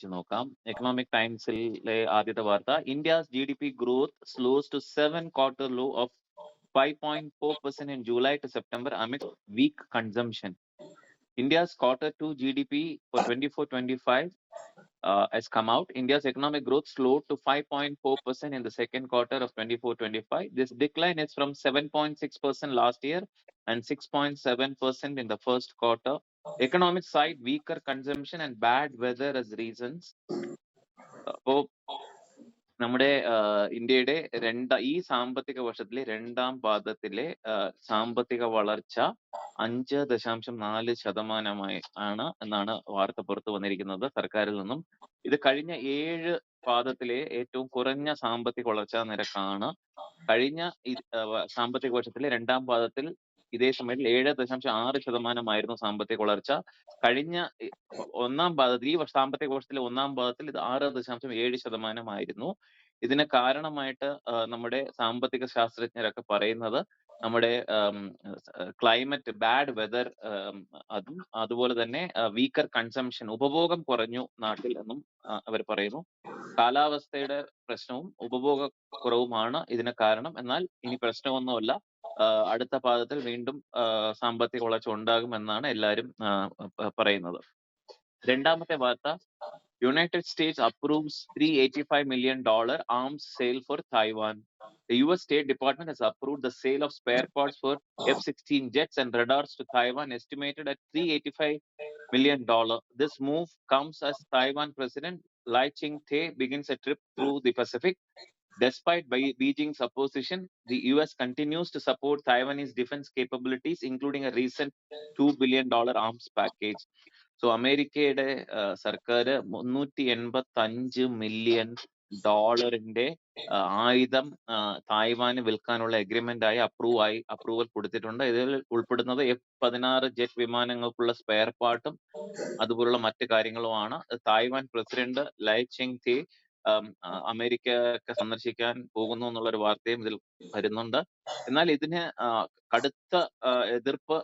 വായിച്ചു നോക്കാം എക്കണോമിക് ടൈംസിലെ ആദ്യത്തെ വാർത്ത India's G D P growth slows to seven quarter low of five point four percent in July to September amid weak consumption India's quarter two GDP for 24-25 uh, has come out. India's economic growth slowed to 5.4% in the second quarter of 24-25. This decline is from 7.6% last year and 6.7% in the first quarter. Economic side, weaker consumption and bad weather as reasons. അപ്പോ നമ്മുടെ ഇന്ത്യയുടെ രണ്ട ഈ സാമ്പത്തിക വർഷത്തിലെ രണ്ടാം പാദത്തിലെ സാമ്പത്തിക വളർച്ച അഞ്ച് ദശാംശം നാല് ശതമാനമായി ആണ് എന്നാണ് വാർത്ത പുറത്തു വന്നിരിക്കുന്നത് സർക്കാരിൽ നിന്നും ഇത് കഴിഞ്ഞ ഏഴ് പാദത്തിലെ ഏറ്റവും കുറഞ്ഞ സാമ്പത്തിക വളർച്ചാ നിരക്കാണ് കഴിഞ്ഞ സാമ്പത്തിക വർഷത്തിലെ രണ്ടാം പാദത്തിൽ ഇതേ സമയത്തിൽ ഏഴ് ദശാംശം ആറ് ശതമാനമായിരുന്നു സാമ്പത്തിക വളർച്ച. കഴിഞ്ഞ ഒന്നാം പാദത്തിൽ ഈ സാമ്പത്തിക വർഷത്തിലെ ഒന്നാം പാദത്തിൽ ഇത് ആറ് ദശാംശം ഏഴ് ശതമാനമായിരുന്നു. ഇതിന് കാരണമായിട്ട് നമ്മുടെ സാമ്പത്തിക ശാസ്ത്രജ്ഞരൊക്കെ പറയുന്നത് നമ്മുടെ ക്ലൈമറ്റ് ബാഡ് വെതർ അതും അതുപോലെ തന്നെ വീക്കർ കൺസംഷൻ ഉപഭോഗം കുറഞ്ഞു നാട്ടിൽ എന്നും അവർ പറയുന്നു. കാലാവസ്ഥയുടെ പ്രശ്നവും ഉപഭോഗ കുറവുമാണ് ഇതിന് കാരണം. എന്നാൽ ഇനി പ്രശ്നമൊന്നുമല്ല. അടുത്ത പാദത്തിൽ വീണ്ടും ആഹ് സാമ്പത്തിക വളർച്ച ഉണ്ടാകുമെന്നാണ് എല്ലാവരും ആഹ് പ- പറയുന്നത് രണ്ടാമത്തെ വാർത്ത United States approves three eighty five million dollar arms sale for Taiwan The US State Department has approved the sale of spare parts for F-16 jets and radars to Taiwan, estimated at 385 million dollar. This move comes as Taiwan President Lai Ching-te begins a trip through the Pacific. Despite Beijing's opposition, the US continues to support Taiwanese defense capabilities, including a recent $2 billion arms package. So അമേരിക്കയുടെ സർക്കാർ മുന്നൂറ്റി എൺപത്തി അഞ്ച് million ഡോളറിന്റെ ആയുധം Taiwan വിൽക്കാനുള്ള agreement ആയി approve ആയി അപ്രൂവൽ കൊടുത്തിട്ടുണ്ട് ഇതിൽ ഉൾപ്പെടുന്നത് എഫ് പതിനാറ് ജെറ്റ് വിമാനങ്ങൾക്കുള്ള സ്പെയർ പാർട്ടും അതുപോലുള്ള മറ്റു കാര്യങ്ങളുമാണ് തായ്വാൻ പ്രസിഡന്റ് ലൈ ചെങ് തി അമേരിക്ക ഒക്കെ സന്ദർശിക്കാൻ പോകുന്നു എന്നുള്ള ഒരു വാർത്തയും ഇതിൽ വരുന്നുണ്ട്. എന്നാൽ ഇതിന് കടുത്ത എതിർപ്പ്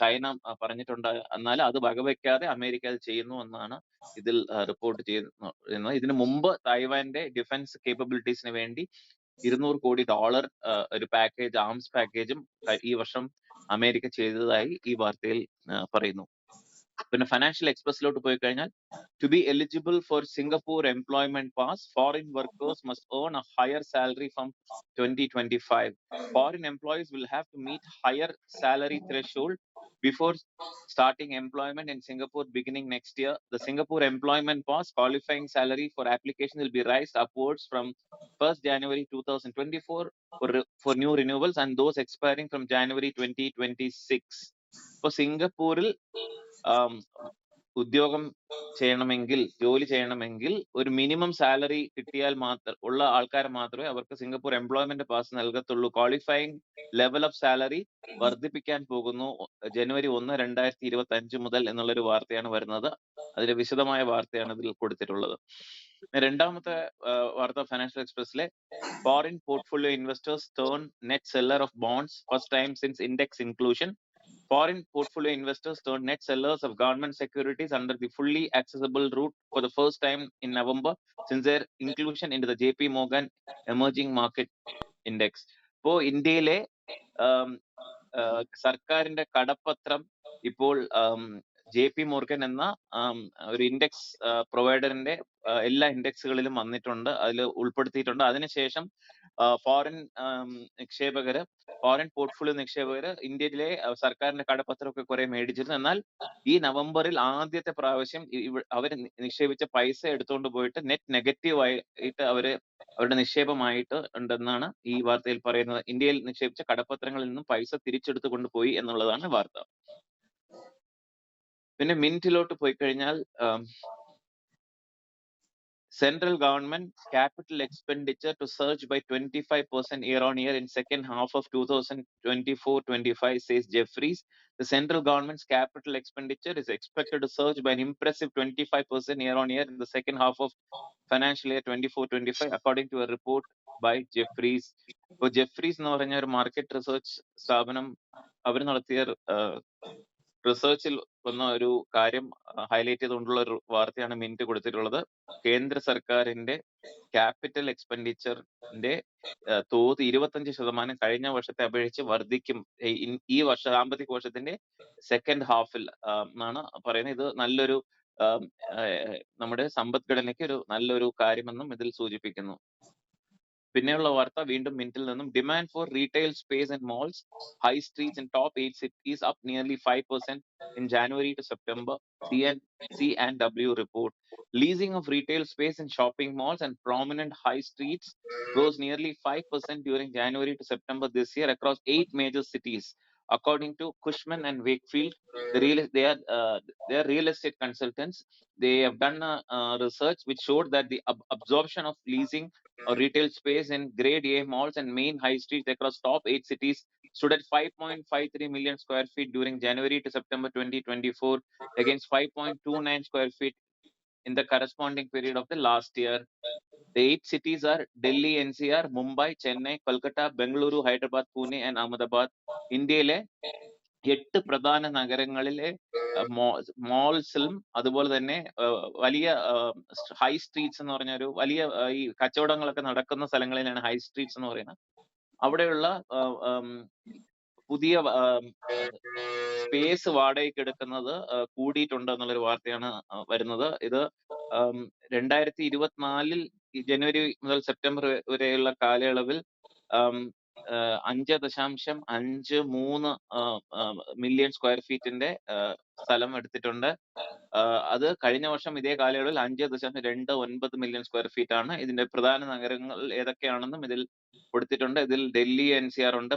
ചൈന പറഞ്ഞിട്ടുണ്ട്. എന്നാൽ അത് വകവെക്കാതെ അമേരിക്ക അത് ചെയ്യുന്നു എന്നാണ് ഇതിൽ റിപ്പോർട്ട് ചെയ്യുന്നത് ഇതിനു മുമ്പ് തായ്വാന്റെ ഡിഫൻസ് കേപ്പബിലിറ്റീസിന് വേണ്ടി ഇരുന്നൂറ് കോടി ഡോളർ ഒരു പാക്കേജ് ആംസ് പാക്കേജും ഈ വർഷം അമേരിക്ക ചെയ്തതായി ഈ വാർത്തയിൽ പറയുന്നു. പിന്നെ ഫൈനാൻഷ്യൽ എക്സ്പ്രസിലോട്ട് പോയി കഴിഞ്ഞാൽ to be eligible for Singapore employment pass foreign workers must earn a higher salary from twenty twenty five foreign employees will have to meet higher salary threshold before starting employment in Singapore beginning next year. The Singapore Employment Pass qualifying salary for application will be raised upwards from 1st January 2024 for, re- for new renewals and those expiring from January 2026. ഇപ്പോൾ സിംഗപ്പൂരിൽ ആം, ഉദ്യോഗം ചെയ്യണമെങ്കിൽ ജോലി ചെയ്യണമെങ്കിൽ ഒരു minimum salary കിട്ടിയാൽ മാത്രം ഉള്ള ആൾക്കാർ മാത്രമേ അവർക്ക് സിംഗപ്പൂർ എംപ്ലോയ്മെന്റ് പാസ് നൽകത്തുള്ളൂ. ക്വാളിഫയിങ് ലെവൽ ഓഫ് സാലറി വർദ്ധിപ്പിക്കാൻ പോകുന്നു. ജനുവരി ഒന്ന് രണ്ടായിരത്തി ഇരുപത്തി അഞ്ച് മുതൽ എന്നുള്ളൊരു വാർത്തയാണ് വരുന്നത്. അതിന്റെ വിശദമായ വാർത്തയാണ് ഇതിൽ കൊടുത്തിട്ടുള്ളത്. രണ്ടാമത്തെ വാർത്ത financial എക്സ്പ്രസിലെ foreign portfolio investors turn net seller of bonds first time since index inclusion Foreign portfolio investors turned net sellers of government securities under the fully accessible route for the first time in November since their inclusion into the JP Morgan Emerging Market Index. ഇപ്പോ ഇന്ത്യയിലെ ആം, ആ, സർക്കാരിന്റെ കടപ്പത്രം ഇപ്പോൾ J P Morgan എന്ന ഒരു index പ്രൊവൈഡറിന്റെ എല്ലാ ഇൻഡെക്സുകളിലും വന്നിട്ടുണ്ട്. അതിൽ ഉൾപ്പെടുത്തിയിട്ടുണ്ട്. അതിനുശേഷം ഫോറിൻ നിക്ഷേപകര് ഫോറിൻ പോർട്ട്ഫോളിയോ നിക്ഷേപകര് ഇന്ത്യയിലെ സർക്കാരിന്റെ കടപ്പത്രമൊക്കെ കുറെ മേടിച്ചിരുന്നു. എന്നാൽ ഈ നവംബറിൽ ആദ്യത്തെ പ്രാവശ്യം അവർ നിക്ഷേപിച്ച പൈസ എടുത്തുകൊണ്ട് പോയിട്ട് നെറ്റ് നെഗറ്റീവ് ആയിട്ട് അവർ അവരുടെ നിക്ഷേപമായിട്ട് ഉണ്ടെന്നാണ് ഈ വാർത്തയിൽ പറയുന്നത്. ഇന്ത്യയിൽ നിക്ഷേപിച്ച കടപ്പത്രങ്ങളിൽ നിന്നും പൈസ തിരിച്ചെടുത്തു കൊണ്ടുപോയി എന്നുള്ളതാണ് വാർത്ത. പിന്നെ മിന്റിലോട്ട് പോയി കഴിഞ്ഞാൽ central government capital expenditure to surge by 25% year on year in second half of 2024-25 says Jeffries. The central government's capital expenditure is expected to surge by an impressive 25% year on year in the second half of financial year 24-25 according to a report by Jeffries. ഇപ്പോൾ Jefferies എന്ന് പറഞ്ഞ ഒരു market research സ്ഥാപനം അവർ നടത്തിയ റിസർച്ചിൽ വന്ന ഒരു കാര്യം highlight ചെയ്തുകൊണ്ടുള്ള ഒരു വാർത്തയാണ് മിനിറ്റ് കൊടുത്തിട്ടുള്ളത്. കേന്ദ്ര സർക്കാരിന്റെ ക്യാപിറ്റൽ എക്സ്പെൻഡിച്ചറിന്റെ തോത് ഇരുപത്തഞ്ച് ശതമാനം കഴിഞ്ഞ വർഷത്തെ അപേക്ഷിച്ച് വർദ്ധിക്കും. ഈ- വർഷ സാമ്പത്തിക വർഷത്തിന്റെ സെക്കൻഡ് ഹാഫിൽ എന്നാണ് പറയുന്നത്. ഇത് നല്ലൊരു നമ്മുടെ സമ്പദ്ഘടനയ്ക്ക് ഒരു നല്ലൊരു കാര്യമെന്നും ഇതിൽ സൂചിപ്പിക്കുന്നു. പിന്നെയുള്ള വാർത്ത വീണ്ടും മിനിറ്റിൽ നിന്നും. Demand for retail space and malls high streets in top eight cities up nearly five percent in January to September C and C and W report leasing of retail space in shopping malls and prominent high streets rose nearly 5% during January to September this year across eight major cities. According to Cushman and Wakefield, the real, they are uh, they are real estate consultants. They have done a, uh, research which showed that the ab- absorption of leasing or retail space in Grade A malls and main high streets across top eight cities stood at 5.53 million square feet during January to September 2024 against 5.29 square feet in the corresponding period of the last year. The eight cities are Delhi, NCR, Mumbai, Chennai, Kolkata, Bengaluru, Hyderabad, Pune, and Ahmedabad. ഇന്ത്യയിലെ എട്ട് പ്രധാന നഗരങ്ങളിലെ മോൾസിലും അതുപോലെ തന്നെ വലിയ high streets എന്ന് പറഞ്ഞ ഒരു വലിയ ഈ കച്ചവടങ്ങളൊക്കെ നടക്കുന്ന സ്ഥലങ്ങളിലാണ് ഹൈ സ്ട്രീറ്റ്സ് എന്ന് പറയുന്നത് അവിടെയുള്ള പുതിയ സ്പേസ് വാടകയ്ക്ക് എടുക്കുന്നത് കൂടിയിട്ടുണ്ട് എന്നുള്ളൊരു വാർത്തയാണ് വരുന്നത്. ഇത് രണ്ടായിരത്തി ഇരുപത്തിനാലിൽ ജനുവരി മുതൽ സെപ്റ്റംബർ വരെയുള്ള കാലയളവിൽ അഞ്ച് ദശാംശം അഞ്ച് മൂന്ന് മില്യൺ സ്ക്വയർ ഫീറ്റിന്റെ സ്ഥലം എടുത്തിട്ടുണ്ട്. അത് കഴിഞ്ഞ വർഷം ഇതേ കാലയളവിൽ അഞ്ച് ദശാംശം രണ്ട് ഒൻപത് മില്യൺ സ്ക്വയർ ഫീറ്റ് ആണ് ഇതിന്റെ പ്രധാന നഗരങ്ങൾ ഏതൊക്കെയാണെന്നും ഇതിൽ കൊടുത്തിട്ടുണ്ട്. ഇതിൽ ഡൽഹി എൻ സി ആർ ഉണ്ട്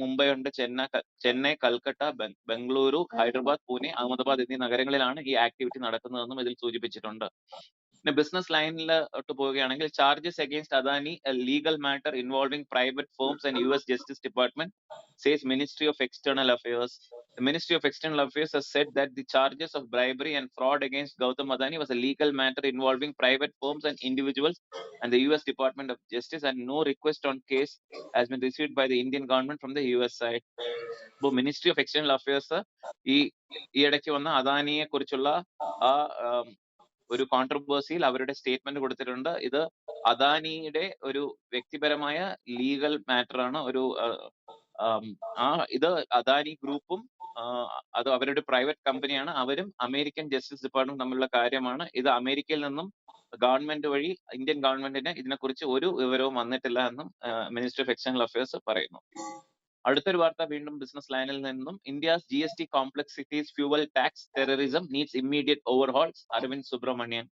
മുംബൈ ഉണ്ട് ചെന്നൈ ചെന്നൈ കൽക്കട്ട ബംഗളൂരു ഹൈദരാബാദ് പൂനെ അഹമ്മദാബാദ് എന്നീ നഗരങ്ങളിലാണ് ഈ ആക്ടിവിറ്റി നടക്കുന്നതെന്നും ഇതിൽ സൂചിപ്പിച്ചിട്ടുണ്ട്. പിന്നെ ബിസിനസ് ലൈനിലോട്ട് പോവുകയാണെങ്കിൽ charges against Adani legal matter involving private firms and U S justice department says Ministry of External Affairs. The Ministry of External Affairs has said that the charges of bribery and fraud against Gautam Adani was a legal matter involving private firms and individuals and the US Department of Justice and no request on case has been received by the Indian government from the US side. ഇപ്പോൾ ministry of external affairs ഈ ഈ ഇടയ്ക്ക് വന്ന അദാനിയെ കുറിച്ചുള്ള ആ ആം, ഒരു കോൺട്രവേഴ്സിയിൽ അവരുടെ statement കൊടുത്തിട്ടുണ്ട്. ഇത് അദാനിയുടെ ഒരു വ്യക്തിപരമായ ലീഗൽ മാറ്ററാണ് ഒരു ആ, ഇത് അദാനി ഗ്രൂപ്പും അത് അവരുടെ പ്രൈവറ്റ് കമ്പനിയാണ് അവരും അമേരിക്കൻ ജസ്റ്റിസ് ഡിപ്പാർട്ട്മെന്റ് തമ്മിലുള്ള കാര്യമാണ്. ഇത് അമേരിക്കയിൽ നിന്നും ഗവൺമെന്റ് വഴി ഇന്ത്യൻ ഗവൺമെന്റിന് ഇതിനെക്കുറിച്ച് ഒരു വിവരവും വന്നിട്ടില്ല എന്നും മിനിസ്റ്റർ ഓഫ് എക്സ്റ്റേണൽ അഫയേഴ്സ് പറയുന്നു. അടുത്തൊരു വാർത്ത വീണ്ടും ബിസിനസ് ലൈനിൽ നിന്നും India's G S T complexities fuel tax terrorism needs immediate overhauls Arvind Subramanian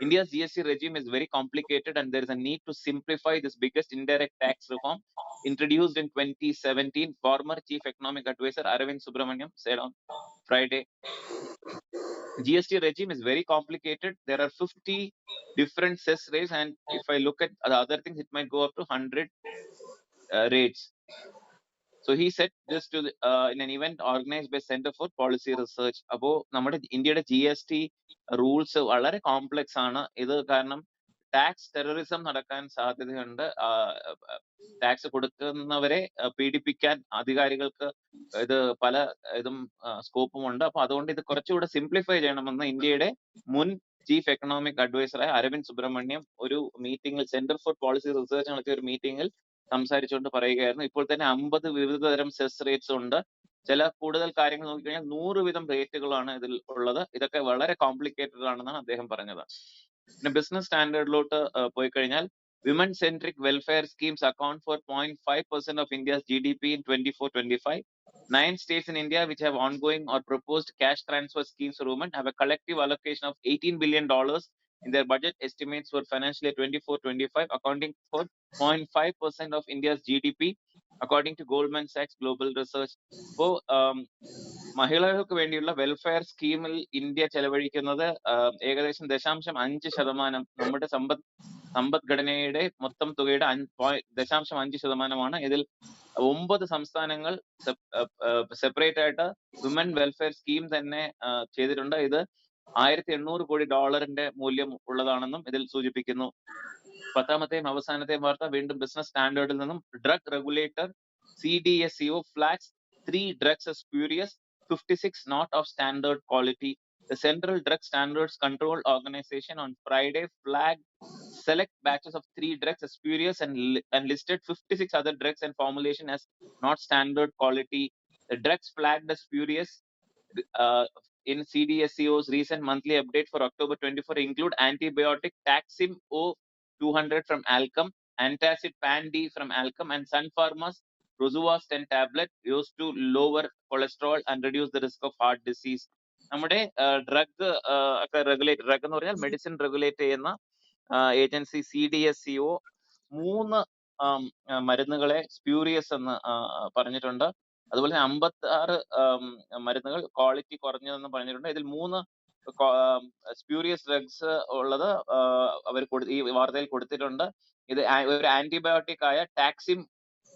India's GST regime is very complicated and there is a need to simplify this biggest indirect tax reform introduced in 2017. Former Chief Economic Advisor Arvind Subramaniam said on Friday. GST regime is very complicated. There are 50 different cess rates, and if I look at the other things, it might go up to 100 uh, rates. So he set this to in an event organized by Center for Policy Research. അപ്പോ നമ്മുടെ ഇന്ത്യയുടെ G S T rules വളരെ complex ആണ്. ഇത് കാരണം tax terrorism നടക്കാൻ സാധ്യതയുണ്ട്. Tax കൊടുക്കുന്നവരെ പീഡിപ്പിക്കാൻ അധികാരികൾക്ക് ഇത് പല ഇതും സ്കോപ്പും ഉണ്ട്. അപ്പൊ അതുകൊണ്ട് ഇത് കുറച്ചുകൂടെ സിംപ്ലിഫൈ ചെയ്യണമെന്ന് ഇന്ത്യയുടെ മുൻ ചീഫ് എക്കണോമിക് അഡ്വൈസറായ അരവിന്ദ് സുബ്രഹ്മണ്യം ഒരു മീറ്റിംഗിൽ സെന്റർ ഫോർ പോളിസി റിസർച്ച് നടത്തിയ ഒരു മീറ്റിംഗിൽ സംസാരിച്ചുകൊണ്ട് പറയുകയായിരുന്നു. ഇപ്പോൾ തന്നെ അമ്പത് വിവിധ തരം സെസ് റേറ്റ്സ് ഉണ്ട്. ചില കൂടുതൽ കാര്യങ്ങൾ നോക്കിക്കഴിഞ്ഞാൽ നൂറ് വീതം റേറ്റുകളാണ് ഇതിൽ ഉള്ളത്. ഇതൊക്കെ വളരെ കോംപ്ലിക്കേറ്റഡ് ആണെന്നാണ് അദ്ദേഹം പറഞ്ഞത്. പിന്നെ ബിസിനസ് സ്റ്റാൻഡേർഡിലോട്ട് പോയി കഴിഞ്ഞാൽ women centric welfare schemes account for point five percent of India's G D P in twenty four twenty five Nine states in India which have ongoing or proposed cash transfer schemes for women have a collective allocation of 18 billion dollars in their budget estimates for financial year 24-25, accounting for 0.5 percent of India's GDP, according to Goldman Sachs Global Research. ഇപ്പോ um, മഹിളകൾക്ക് വേണ്ടിയുള്ള welfare സ്കീമിൽ India ചെലവഴിക്കുന്നത് ആഹ്, ഏകദേശം ദശാംശം അഞ്ച് ശതമാനം നമ്മുടെ സമ്പദ് സമ്പദ്ഘടനയുടെ മൊത്തം തുകയുടെ അഞ്ച് പോയി- ദശാംശം അഞ്ച് ശതമാനമാണ് ഇതിൽ ഒമ്പത് സംസ്ഥാനങ്ങൾ സെപ്പറേറ്റ് ആയിട്ട് വിമൻ വെൽഫെയർ സ്കീം തന്നെ ആഹ്, ചെയ്തിട്ടുണ്ട് ഇത് ആയിരത്തി എണ്ണൂറ് കോടി ഡോളറിന്റെ മൂല്യം ഉള്ളതാണെന്നും ഇതിൽ സൂചിപ്പിക്കുന്നു പത്താമത്തെയും അവസാനത്തെയും വാർത്ത വീണ്ടും ബിസിനസ് സ്റ്റാൻഡേർഡിൽ നിന്നും drug regulator C D S CO flags three drugs spurious 56 not of standard quality. The Central Drug Standards Control Organization on Friday flagged select batches of three drugs as spurious and, li- and listed 56 other drugs and formulation as not standard quality. The drugs flagged as spurious uh, in CDSCO's recent monthly update for October 24 include antibiotic Taxim O200 from Alcom, antacid Pan D from Alcom, and Sun Pharma's Rosuva's 10 tablet used to lower cholesterol and reduce the risk of heart disease. നമ്മുടെ drug ഒക്കെ regulate drug എന്ന് പറഞ്ഞാൽ medicine regulate ചെയ്യുന്ന agency C D S C മൂന്ന് മരുന്നുകളെ spurious എന്ന് പറഞ്ഞിട്ടുണ്ട് അതുപോലെ തന്നെ അമ്പത്തി ആറ് മരുന്നുകൾ ക്വാളിറ്റി കുറഞ്ഞതെന്ന് പറഞ്ഞിട്ടുണ്ട്. ഇതിൽ മൂന്ന് സ്പ്യൂരിയസ് ഡ്രഗ്സ് ഉള്ളത് അവർ ഈ വാർത്തയിൽ കൊടുത്തിട്ടുണ്ട്. ഇത് ഒരു ആന്റിബയോട്ടിക് ആയ ടാക്സിം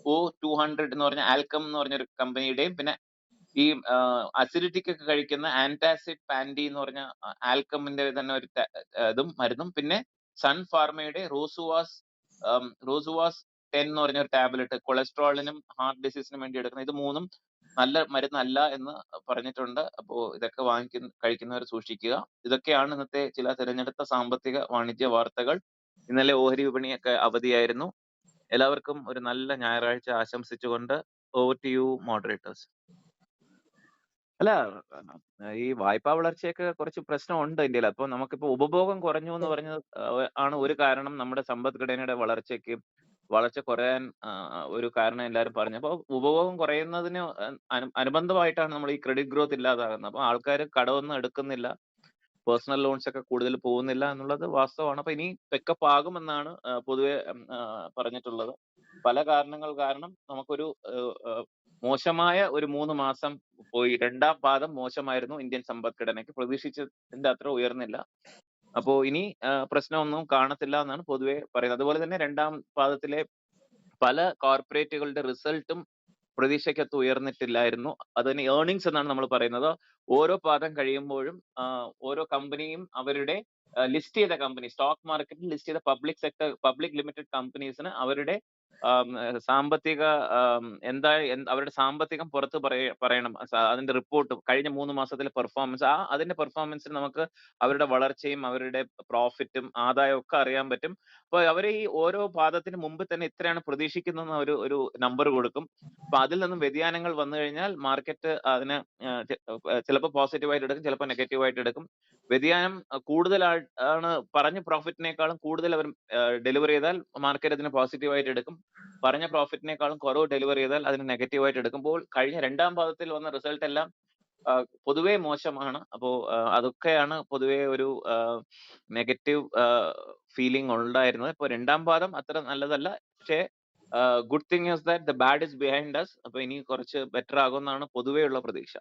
ഒ ടു ഹൺഡ്രഡ് എന്ന് പറഞ്ഞ ആൽക്കം എന്ന് പറഞ്ഞ ഒരു കമ്പനിയുടെയും പിന്നെ ഈ അസിഡിറ്റിക് ഒക്കെ കഴിക്കുന്ന ആന്റാസിഡ് പാൻഡി എന്ന് പറഞ്ഞ ആൽക്കമിന്റെ തന്നെ ഒരു ഇതും മരുന്നും. പിന്നെ സൺ ഫാർമയുടെ റോസുവാസ് റോസുവാസ് ടെൻ എന്ന് പറഞ്ഞ ഒരു ടാബ്ലറ്റ് കൊളസ്ട്രോളിനും ഹാർട്ട് ഡിസീസിനും വേണ്ടി എടുക്കുന്ന ഇത് മൂന്നും നല്ല മരുന്നല്ല എന്ന് പറഞ്ഞിട്ടുണ്ട്. അപ്പോൾ ഇതൊക്കെ വാങ്ങിക്കുന്ന കഴിക്കുന്നവർ സൂക്ഷിക്കുക. ഇതൊക്കെയാണ് ഇന്നത്തെ ചില തിരഞ്ഞെടുത്ത സാമ്പത്തിക വാണിജ്യ വാർത്തകൾ. ഇന്നലെ ഓഹരി വിപണിയൊക്കെ അവധിയായിരുന്നു. എല്ലാവർക്കും ഒരു നല്ല ഞായറാഴ്ച ആശംസിച്ചുകൊണ്ട് ഓവർ ടു യു മോഡറേറ്റേഴ്സ് അല്ല ഈ വായ്പാ വളർച്ചയൊക്കെ കുറച്ച് പ്രശ്നമുണ്ട് ഇന്ത്യയിൽ. അപ്പൊ നമുക്കിപ്പോ ഉപഭോഗം കുറഞ്ഞു എന്ന് പറഞ്ഞത് ആണ് ഒരു കാരണം നമ്മുടെ സമ്പദ്ഘടനയുടെ വളർച്ചയ്ക്ക്. വളർച്ച കുറയാൻ ഒരു കാരണം എല്ലാവരും പറഞ്ഞു. അപ്പോൾ ഉപഭോഗം കുറയുന്നതിന് അനു അനുബന്ധമായിട്ടാണ് നമ്മൾ ഈ ക്രെഡിറ്റ് ഗ്രോത്ത് ഇല്ലാതാകുന്നത്. അപ്പൊ ആൾക്കാർ കടമൊന്നും എടുക്കുന്നില്ല. പേഴ്സണൽ ലോൺസ് ഒക്കെ കൂടുതൽ പോകുന്നില്ല എന്നുള്ളത് വാസ്തവമാണ്. അപ്പൊ ഇനി പെക്കപ്പ് ആകുമെന്നാണ് പൊതുവെ പറഞ്ഞിട്ടുള്ളത്. പല കാരണങ്ങൾ കാരണം നമുക്കൊരു മോശമായ ഒരു മൂന്ന് മാസം പോയി. രണ്ടാം പാദം മോശമായിരുന്നു ഇന്ത്യൻ സമ്പദ്ഘടനയ്ക്ക്. പ്രതീക്ഷിച്ചതിന്റെ അത്ര ഉയർന്നില്ല. അപ്പോ ഇനി പ്രശ്നമൊന്നും കാണത്തില്ല എന്നാണ് പൊതുവെ പറയുന്നത്. അതുപോലെ തന്നെ രണ്ടാം പാദത്തിലെ പല കോർപ്പറേറ്റുകളുടെ റിസൾട്ടും പ്രതീക്ഷയ്ക്കത്ത് ഉയർന്നിട്ടില്ലായിരുന്നു. അത് തന്നെ ഏർണിങ്സ് എന്നാണ് നമ്മൾ പറയുന്നത്. ഓരോ പാദം കഴിയുമ്പോഴും ഓരോ കമ്പനിയും അവരുടെ ലിസ്റ്റ് ചെയ്ത കമ്പനി സ്റ്റോക്ക് മാർക്കറ്റിൽ ലിസ്റ്റ് ചെയ്ത പബ്ലിക് സെക്ടർ പബ്ലിക് ലിമിറ്റഡ് കമ്പനീസിന് അവരുടെ സാമ്പത്തിക എന്താ അവരുടെ സാമ്പത്തികം പുറത്ത് പറയ പറയണം. അതിന്റെ റിപ്പോർട്ട് കഴിഞ്ഞ മൂന്ന് മാസത്തിലെ പെർഫോമൻസ് ആ അതിന്റെ പെർഫോമൻസിൽ നമുക്ക് അവരുടെ വളർച്ചയും അവരുടെ പ്രോഫിറ്റും ആദായവും ഒക്കെ അറിയാൻ പറ്റും. അപ്പൊ അവർ ഈ ഓരോ പാദത്തിന് മുമ്പ് തന്നെ ഇത്രയാണ് പ്രതീക്ഷിക്കുന്ന ഒരു ഒരു നമ്പർ കൊടുക്കും. അപ്പൊ അതിൽ നിന്നും വ്യതിയാനങ്ങൾ വന്നു കഴിഞ്ഞാൽ മാർക്കറ്റ് അതിന് ചിലപ്പോൾ പോസിറ്റീവായിട്ട് എടുക്കും ചിലപ്പോൾ നെഗറ്റീവായിട്ട് എടുക്കും. വ്യതിയാനം കൂടുതലാണ് പറഞ്ഞ പ്രോഫിറ്റിനേക്കാളും കൂടുതൽ അവർ ഡെലിവർ ചെയ്താൽ മാർക്കറ്റ് അതിന് പോസിറ്റീവായിട്ട് എടുക്കും. പറഞ്ഞ പ്രോഫിറ്റിനേക്കാളും കുറവ് ഡെലിവർ ചെയ്താൽ അതിന് നെഗറ്റീവായിട്ട് എടുക്കുമ്പോൾ കഴിഞ്ഞ രണ്ടാം പാദത്തിൽ വന്ന റിസൾട്ട് എല്ലാം പൊതുവേ മോശമാണ്. അപ്പോ അതൊക്കെയാണ് പൊതുവെ ഒരു നെഗറ്റീവ് ഫീലിംഗ് ഉണ്ടായിരുന്നത്. ഇപ്പൊ രണ്ടാം പാദം അത്ര നല്ലതല്ല. പക്ഷേ good thing is that the bad is behind us അപ്പൊ ഇനി കുറച്ച് ബെറ്റർ ആകുമെന്നാണ് പൊതുവെയുള്ള പ്രതീക്ഷ.